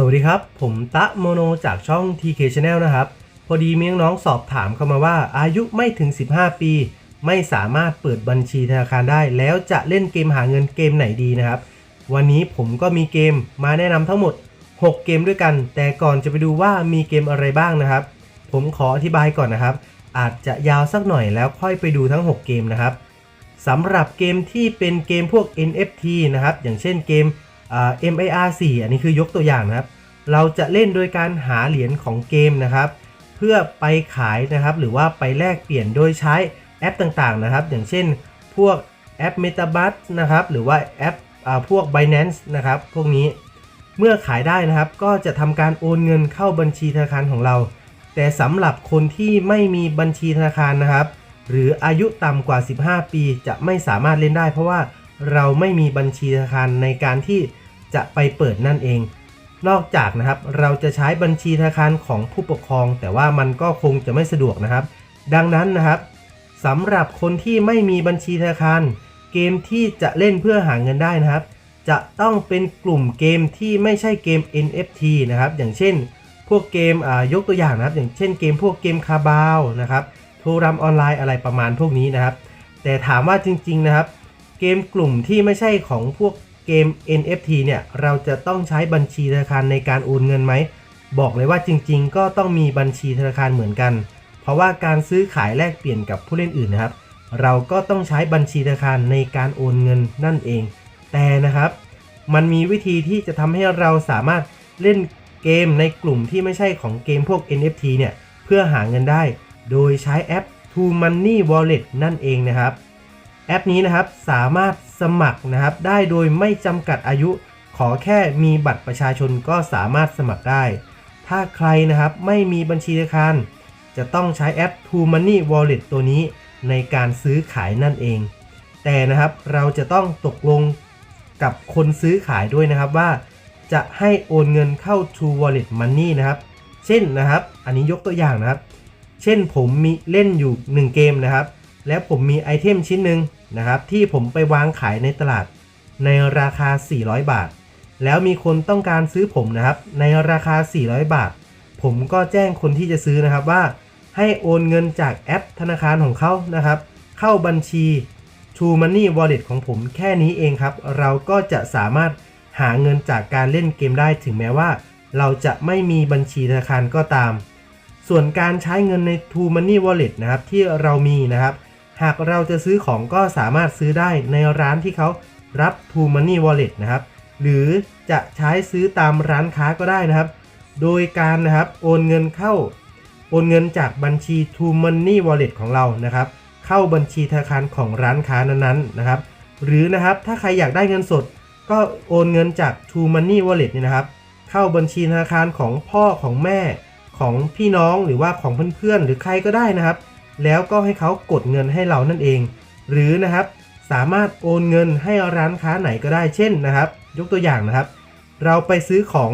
สวัสดีครับ ผมตะโมโนจากช่อง TK Channel นะครับ พอดีมีน้องสอบถามเข้ามาว่า อายุไม่ถึง 15 ปี ไม่สามารถเปิดบัญชีธนาคารได้ แล้วจะเล่นเกมหาเงินเกมไหนดีนะครับ วันนี้ผมก็มีเกมมาแนะนำทั้งหมด 6 เกมด้วยกัน แต่ก่อนจะไปดูว่ามีเกมอะไรบ้างนะครับ ผมขออธิบายก่อนนะครับ อาจจะยาวสักหน่อยแล้วค่อยไปดูทั้ง 6 เกมนะครับสำหรับเกมที่เป็นเกมพวก NFT นะครับอย่างเช่นเกม อ่า MIR4 อันนี้คือยกตัวอย่างนะครับ เราจะเล่นโดยการหาเหรียญของเกมนะครับ เพื่อไปขายนะครับ หรือว่าไปแลกเปลี่ยนโดยใช้แอปต่างๆนะครับ อย่างเช่นพวกแอป MetaBus นะครับ หรือว่าแอปอพวก Binance นะครับ พวกนี้เมื่อขายได้นะครับ ก็จะทำการโอนเงินเข้าบัญชีธนาคารของเรา แต่สำหรับคนที่ไม่มีบัญชีธนาคารนะครับ หรืออายุต่ำกว่า 15 ปีจะไม่สามารถเล่นได้ เพราะว่า เราไม่มีบัญชีธนาคารในการที่จะไปเปิดนั่นเอง นอกจากนะครับเราจะใช้บัญชีธนาคารของผู้ปกครอง แต่ว่ามันก็คงจะไม่สะดวกนะครับ ดังนั้นนะครับสำหรับคนที่ไม่มีบัญชีธนาคาร เกมที่จะเล่นเพื่อหาเงินได้นะครับ จะต้องเป็นกลุ่มเกมที่ไม่ใช่เกม NFT นะครับ อย่างเช่น พวกเกมอายกตัวอย่างนะครับ อย่างเช่นเกมพวกเกมคาบาวนะครับโทรรัมออนไลน์อะไรประมาณพวกนี้นะครับ แต่ถามว่าจริง ๆนะครับ เกมกลุ่มที่ไม่ใช่ของพวกเกม NFT เนี่ยเราจะต้องใช้บัญชีธนาคารในการโอนเงินไหม บอกเลยว่าจริงๆ ก็ต้องมีบัญชีธนาคารเหมือนกัน เพราะว่าการซื้อขายแลกเปลี่ยนกับผู้เล่นอื่นนะครับ เราก็ต้องใช้บัญชีธนาคารในการโอนเงินนั่นเอง แต่นะครับ มันมีวิธีที่จะทำให้เราสามารถเล่นเกมในกลุ่มที่ไม่ใช่ของเกมพวก NFT เนี่ยเพื่อหาเงินได้ โดยใช้แอป True Money Wallet นั่นเองนะครับ แอปนี้นะครับสามารถสมัครนะครับได้โดยไม่จำกัดอายุ ขอแค่มีบัตรประชาชนก็สามารถสมัครได้ ถ้าใครนะครับไม่มีบัญชีธนาคารจะต้องใช้แอป True Money Wallet ตัวนี้ในการซื้อขายนั่นเอง แต่นะครับเราจะต้องตกลงกับคนซื้อขายด้วยนะครับว่า จะให้โอนเงินเข้า True Wallet Money นะครับ เช่นนะครับ อันนี้ยกตัวอย่างนะครับ เช่นผมมีเล่นอยู่ 1 เกมนะครับ แล้วผมมีไอเทมชิ้นหนึ่ง นะครับที่ผมไปวางขายในตลาดในราคา 400 บาท แล้วมีคนต้องการซื้อผมนะครับ ในราคา 400 บาท ผมก็แจ้งคนที่จะซื้อนะครับว่า ให้โอนเงินจากแอปธนาคารของเขานะครับ เข้าบัญชี True Money Wallet ของผมแค่นี้เองครับ เราก็จะสามารถหาเงินจากการเล่นเกมได้ถึงแม้ว่า เราจะไม่มีบัญชีธนาคารก็ตาม ส่วนการใช้เงินใน True Money Wallet นะครับที่เรามีนะครับ หากเราจะซื้อของก็สามารถซื้อได้ในร้านที่เขารับ True Money Wallet นะครับ หรือจะใช้ซื้อตามร้านค้าก็ได้นะครับ โดยการนะครับโอนเงินเข้า โอนเงินจากบัญชี True Money Wallet ของเรานะครับ เข้าบัญชีธนาคารของร้านค้านั้นๆนะครับ หรือนะครับถ้าใครอยากได้เงินสด ก็โอนเงินจาก True Money Wallet เนี่ยนะครับ เข้าบัญชีธนาคารของพ่อของแม่ของพี่น้องหรือว่าของเพื่อนๆหรือใครก็ได้นะครับ แล้วก็ให้เขากดเงินให้เรานั่นเอง หรือนะครับสามารถโอนเงินให้ร้านค้าไหนก็ได้เช่นนะครับ ยกตัวอย่างนะครับ เราไปซื้อของ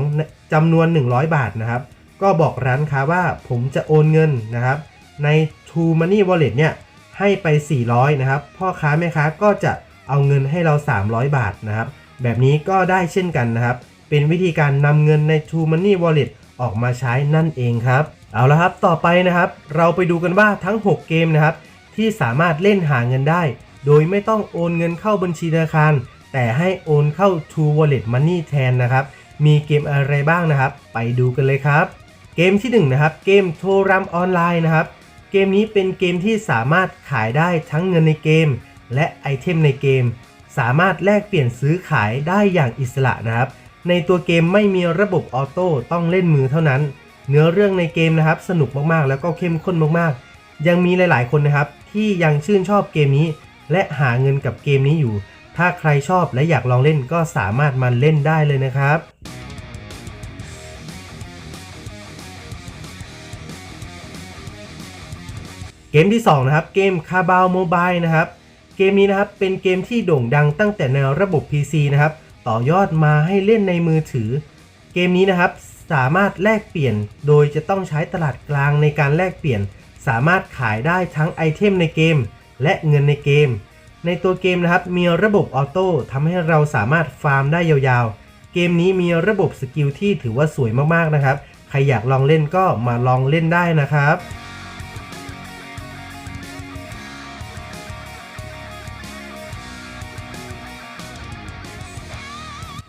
จำนวน 100 บาทนะครับ ก็บอกร้านค้าว่าผมจะโอนเงินนะครับ ใน True Money Wallet เนี่ยให้ไป 400 นะครับ พ่อค้าแม่ค้าก็จะเอาเงินให้เรา 300 บาทนะครับ แบบนี้ก็ได้เช่นกันนะครับ เป็นวิธีการนำเงินใน True Money Wallet ออกมาใช้นั่นเองครับ เอาละครับ ต่อไปนะครับ เราไปดูกันว่าทั้ง 6 เกมนะครับ ที่สามารถเล่นหาเงินได้ โดยไม่ต้องโอนเงินเข้าบัญชีธนาคาร แต่ให้โอนเข้า True Wallet Money แทนนะครับ มีเกมอะไรบ้างนะครับ ไปดูกันเลยครับ เกมที่1นะครับ เกมโทรรัมออนไลน์นะครับ เกมนี้เป็นเกมที่สามารถขายได้ทั้งเงินในเกม และไอเทมในเกม สามารถแลกเปลี่ยนซื้อขายได้อย่างอิสระนะครับ ในตัวเกมไม่มีระบบออโต้ต้องเล่นมือเท่านั้น เนื้อเรื่องในเกมนะครับสนุกมากๆ แล้วก็เข้มข้นมากๆ ยังมีหลาย ๆ คนนะครับ ที่ยังชื่นชอบเกมนี้ และหาเงินกับเกมนี้อยู่ ถ้าใครชอบและอยากลองเล่นก็สามารถมาเล่นได้เลยนะครับเกมที่2นะครับเกมคาบาวโมบายนะครับเกมนี้นะครับเป็นเกมที่โด่งดังตั้งแต่ในระบบ PC นะครับต่อยอดมาให้เล่นในมือถือ เกมนี้นะครับ สามารถแลกเปลี่ยน โดยจะต้องใช้ตลาดกลางในการแลกเปลี่ยน สามารถขายได้ทั้งไอเทมในเกม และเงินในเกม ในตัวเกมนะครับมีระบบออโต้ทำให้เราสามารถฟาร์มได้ยาวๆ เกมนี้มีระบบสกิลที่ถือว่าสวยมากๆนะครับ ใครอยากลองเล่นก็มาลองเล่นได้นะครับ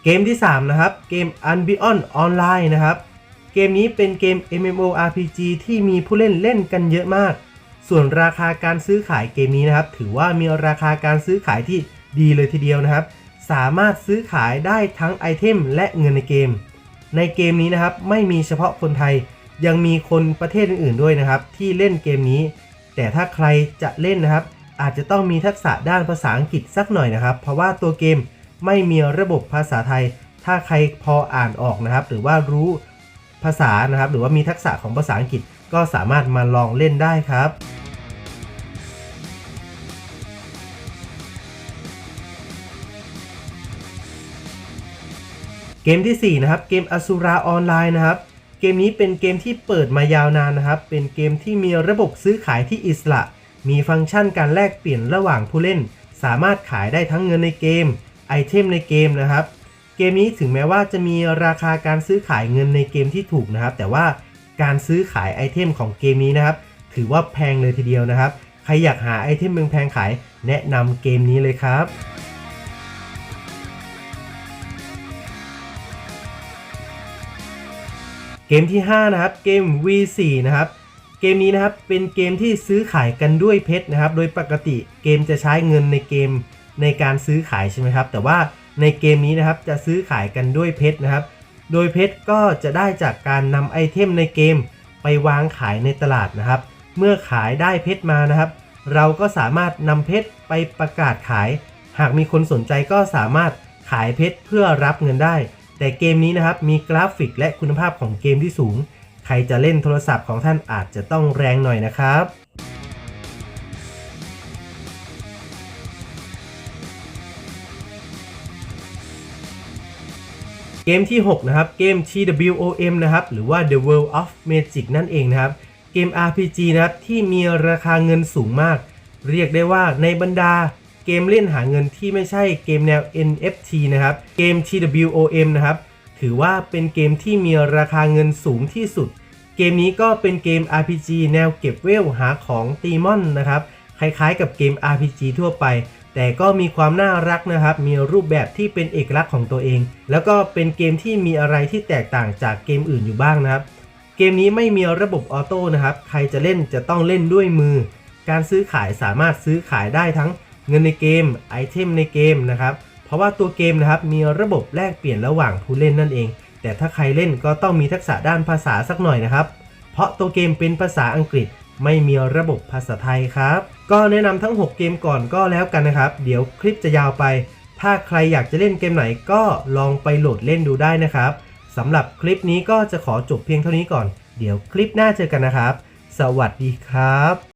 เกมที่ 3 นะครับ เกม Unbeon Online นะครับ เกมนี้เป็นเกม MMORPG ที่มีผู้เล่นเล่นกันเยอะมาก ส่วนราคาการซื้อขายเกมนี้นะครับ ถือว่ามีราคาการซื้อขายที่ดีเลยทีเดียวนะครับ สามารถซื้อขายได้ทั้งไอเทมและเงินในเกม ในเกมนี้นะครับไม่มีเฉพาะคนไทย ยังมีคนประเทศอื่นๆด้วยนะครับ ที่เล่นเกมนี้ แต่ถ้าใครจะเล่นนะครับ อาจจะต้องมีทักษะด้านภาษาอังกฤษสักหน่อยนะครับ เพราะว่าตัวเกม ไม่มีระบบภาษาไทย ถ้าใครพออ่านออกนะครับ หรือว่ารู้ภาษานะครับ หรือว่ามีทักษะของภาษาอังกฤษก็สามารถมาลองเล่นได้ครับเกมที่ 4 นะครับ เกมอสุราออนไลน์นะครับ เกมนี้เป็นเกมที่เปิดมายาวนานนะครับ เป็นเกมที่มีระบบซื้อขายที่อิสระ มีฟังก์ชันการแลกเปลี่ยนระหว่างผู้เล่น สามารถขายได้ทั้งเงินในเกม ไอเทมในเกมนะครับ เกมนี้ถึงแม้ว่าจะมีราคาการซื้อขายเงินในเกมที่ถูกนะครับ แต่ว่าการซื้อขายไอเทมของเกมนี้นะครับ ถือว่าแพงเลยทีเดียวนะครับ ใครอยากหาไอเทมแพงๆขายแนะนำเกมนี้เลยครับเกมที่ 5 นะครับ เกม V4 นะครับ เกมนี้นะครับเป็นเกมที่ซื้อขายกันด้วยเพชรนะครับ โดยปกติเกมจะใช้เงินในเกม ในการซื้อขายใช่ไหมครับ แต่ว่าในเกมนี้นะครับจะซื้อขายกันด้วยเพชรนะครับ โดยเพชรก็จะได้จากการนำไอเทมในเกมไปวางขายในตลาดนะครับ เมื่อขายได้เพชรมานะครับ เราก็สามารถนำเพชรไปประกาศขาย หากมีคนสนใจก็สามารถขายเพชรเพื่อรับเงินได้ แต่เกมนี้นะครับมีกราฟิกและคุณภาพของเกมที่สูง ใครจะเล่นโทรศัพท์ของท่านอาจจะต้องแรงหน่อยนะครับ เกมที่ 6 นะครับ เกม TWOM นะครับ หรือว่า The World of Magic นั่นเองนะครับ เกม RPG นะครับ ที่มีราคาเงินสูงมาก เรียกได้ว่าในบรรดาเกมเล่นหาเงินที่ไม่ใช่เกมแนว NFT นะครับ เกม TWOM นะครับ ถือว่าเป็นเกมที่มีราคาเงินสูงที่สุด เกมนี้ก็เป็นเกม RPG แนวเก็บเวลหาของตีมอนนะครับ คล้ายๆกับเกม RPG ทั่วไป แต่ก็มีความน่ารักนะครับ มีรูปแบบที่เป็นเอกลักษณ์ของตัวเอง แล้วก็เป็นเกมที่มีอะไรที่แตกต่างจากเกมอื่นอยู่บ้างนะครับ เกมนี้ไม่มีระบบออโต้นะครับ ใครจะเล่นจะต้องเล่นด้วยมือ การซื้อขายสามารถซื้อขายได้ทั้งเงินในเกม ไอเทมในเกมนะครับ เพราะว่าตัวเกมนะครับมีระบบแลกเปลี่ยนระหว่างผู้เล่นนั่นเอง แต่ถ้าใครเล่นก็ต้องมีทักษะด้านภาษาสักหน่อยนะครับ เพราะตัวเกมเป็นภาษาอังกฤษ ไม่มีระบบภาษาไทยครับ ก็แนะนำทั้ง 6 เกมก่อนก็แล้วกันนะครับ เดี๋ยวคลิปจะยาวไป ถ้าใครอยากจะเล่นเกมไหนก็ลองไปโหลดเล่นดูได้นะครับสำหรับคลิปนี้ก็จะขอจบเพียงเท่านี้ก่อน เดี๋ยวคลิปหน้าเจอกันนะครับ สวัสดีครับ